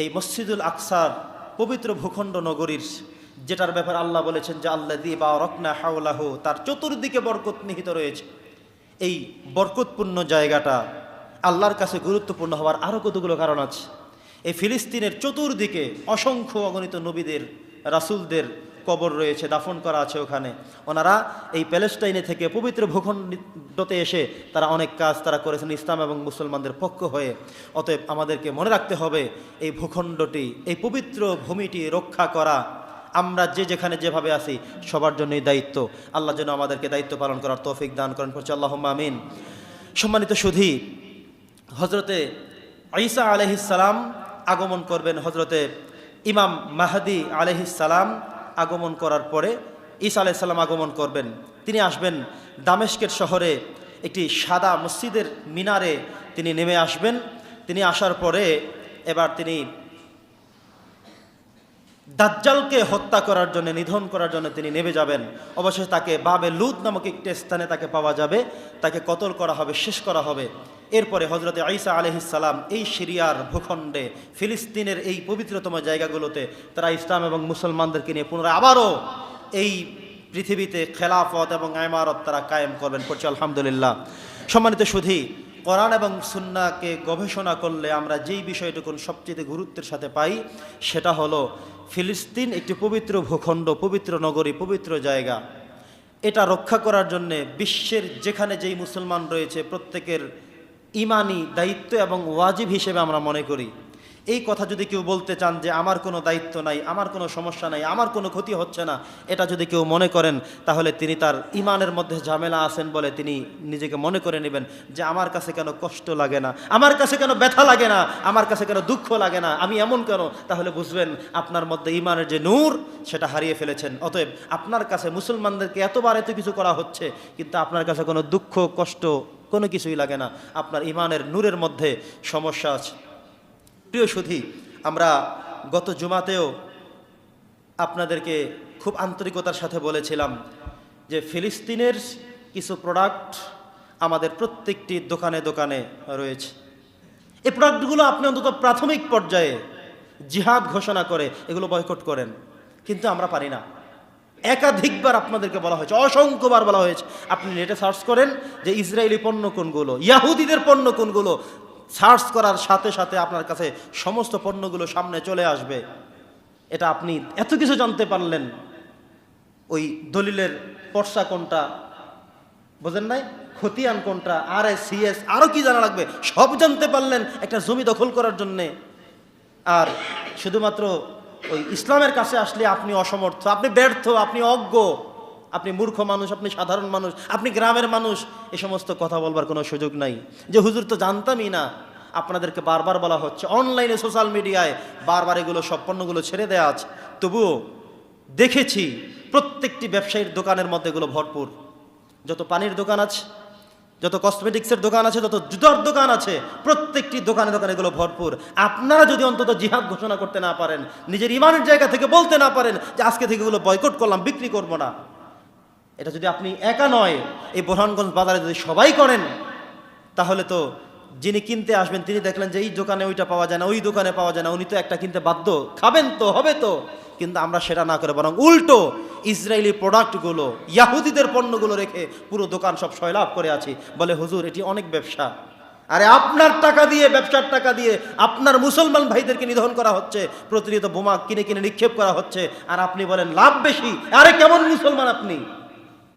এই মসজিদুল আকসার পবিত্র ভূখণ্ড নগরীর, যেটার ব্যাপারে আল্লাহ বলেছেন যে আল্লাহ দি বা রকনা হাওলাহ, তার চতুর্দিকে বরকত নিহিত রয়েছে। এই বরকতপূর্ণ জায়গাটা আল্লাহর কাছে গুরুত্বপূর্ণ হওয়ার আরও কতগুলো কারণ আছে। এই ফিলিস্তিনের চতুর্দিকে অসংখ্য অগণিত নবীদের, রাসূলদের কবর রয়েছে, দাফন করা আছে ওখানে। ওনারা এই প্যালেস্টাইনে থেকে পবিত্র ভূখণ্ডতে এসে তারা অনেক কাজ তারা করেছেন ইসলাম এবং মুসলমানদের পক্ষ হয়ে। অতএব আমাদেরকে মনে রাখতে হবে, এই ভূখণ্ডটি, এই পবিত্র ভূমিটি রক্ষা করা। আমরা যে যেখানে যেভাবে আছি, সবার জন্যই দায়িত্ব। আল্লাহ যেন আমাদেরকে দায়িত্ব পালন করার তৌফিক দান করেন। পড়ছে আল্লাহ আমিন। সম্মানিত সুধী হজরতে ঈসা আলহিসাল্লাম আগমন করবেন হজরতে ইমাম মাহাদি আলহিসাল্লাম আগমন করার পরে ঈসা আলাইসাল্লাম আগমন করবেন। তিনি আসবেন দামেস্কের শহরে একটি সাদা মসজিদের মিনারে তিনি নেমে আসবেন। তিনি আসার পরে এবার তিনি দাজ্জালকে হত্যা করার জন্য, নিধন করার জন্য তিনি নেমে যাবেন। অবশেষে তাকে বাবে লুত নামক একটি স্থানে তাকে পাওয়া যাবে। তাকে কতল করা হবে, শেষ করা হবে। এরপরে হজরতে আইসা আলহিসাল্লাম এই সিরিয়ার ভূখণ্ডে, ফিলিস্তিনের এই পবিত্রতম জায়গাগুলোতে তারা ইসলাম এবং মুসলমানদেরকে নিয়ে পুনরায় আবারও এই পৃথিবীতে খেলাফত এবং আইমারত তারা কায়েম করবেন পড়ছে আলহামদুলিল্লাহ। সম্মানিত সুধী, কোরআন এবং সুন্নাকে গবেষণা করলে আমরা যেই বিষয়টুকুন সবচেয়ে গুরুত্বের সাথে পাই, সেটা হলো ফিলিস্তিন একটি পবিত্র ভূখণ্ড, পবিত্র নগরী, পবিত্র জায়গা। এটা রক্ষা করার জন্যে বিশ্বের যেখানে যেই মুসলমান রয়েছে, প্রত্যেকের ইমানি দায়িত্ব এবং ওয়াজিব হিসেবে আমরা মনে করি। এই কথা যদি কেউ বলতে চান যে আমার কোনো দায়িত্ব নাই, আমার কোনো সমস্যা নাই, আমার কোনো ক্ষতি হচ্ছে না, এটা যদি কেউ মনে করেন, তাহলে তিনি তার ইমানের মধ্যে ঝামেলা আছেন বলে তিনি নিজেকে মনে করে নেবেন যে আমার কাছে কেন কষ্ট লাগে না, আমার কাছে কেন ব্যথা লাগে না, আমার কাছে কেন দুঃখ লাগে না, আমি এমন কেন? তাহলে বুঝবেন আপনার মধ্যে ইমানের যে নূর, সেটা হারিয়ে ফেলেছেন। অতএব আপনার কাছে মুসলমানদেরকে এতবার এত কিছু করা হচ্ছে, কিন্তু আপনার কাছে কোনো দুঃখ, কষ্ট কোনো কিছুই লাগে না। আপনার ইমানের নূরের মধ্যে সমস্যা আছে। প্রিয় সুধী, আমরা গত জুমাতেও আপনাদেরকে খুব আন্তরিকতার সাথে বলেছিলাম যে ফিলিস্তিনের কিছু প্রোডাক্ট আমাদের প্রত্যেকটি দোকানে দোকানে রয়েছে। এই প্রোডাক্টগুলো আপনি অন্তত প্রাথমিক পর্যায়ে জিহাদ ঘোষণা করে এগুলো বয়কট করেন। কিন্তু আমরা পারি না। একাধিকবার আপনাদেরকে বলা হয়েছে, অসংখ্যবার বলা হয়েছে। আপনি নেটে সার্চ করেন যে ইসরায়েলি পণ্য কোনগুলো, ইয়াহুদিদের পণ্য কোনগুলো সার্চ করার সাথে সাথে আপনার কাছে সমস্ত পণ্যগুলো সামনে চলে আসবে। এটা আপনি এত কিছু জানতে পারলেন, ওই দলিলের পর্সা কোনটা, বোঝেন নাই? খতিয়ান কোনটা আর এস সিএস আরও কি জানা লাগবে? সব জানতে পারলেন একটা জমি দখল করার জন্যে। আর শুধুমাত্র ওই ইসলামের কাছে আসলে আপনি অসমর্থ, আপনি ব্যর্থ, আপনি অজ্ঞ, আপনি মূর্খ মানুষ, আপনি সাধারণ মানুষ, আপনি গ্রামের মানুষ, এ সমস্ত কথা বলবার কোনো সুযোগ নাই। যে হুজুর তো জানতামই না, আপনাদেরকে বারবার বলা হচ্ছে, অনলাইনে, সোশ্যাল মিডিয়ায় বারবার এগুলো সব পণ্যগুলো ছেড়ে দেওয়া আছে। তবুও দেখেছি, প্রত্যেকটি ব্যবসায়ীর দোকানের মধ্যে এগুলো ভরপুর। যত পানির দোকান আছে যত কসমেটিক্সের দোকান আছে, তত জুতার দোকান আছে, প্রত্যেকটি দোকানে দোকানে এগুলো ভরপুর। আপনারা যদি অন্তত জিহাদ ঘোষণা করতে না পারেন, নিজের ইমানের জায়গা থেকে বলতে না পারেন যে আজকে থেকে এগুলো বয়কট করলাম, বিক্রি করব না। এটা যদি আপনি একা নয়, এই বোরহানগঞ্জ বাজারে যদি সবাই করেন, তাহলে তো যিনি কিনতে আসবেন, তিনি দেখলেন যে এই দোকানে ওইটা পাওয়া যায় না, ওই দোকানে পাওয়া যায় না, উনি তো একটা কিনতে বাধ্য। খাবেন তো, হবে তো। কিন্তু আমরা সেটা না করে বরং উল্টো ইসরায়েলি প্রোডাক্টগুলো, ইয়াহুদিদের পণ্যগুলো রেখে পুরো দোকান সব সয়লাভ করে আছি। বলে, হুজুর, এটি অনেক ব্যবসা। আরে আপনার টাকা দিয়ে, ব্যবসার টাকা দিয়ে আপনার মুসলমান ভাইদেরকে নিধন করা হচ্ছে, প্রতিনিয়ত বোমা কিনে কিনে নিক্ষেপ করা হচ্ছে। আর আপনি বলেন, লাভ বেশি? আরে কেমন মুসলমান আপনি?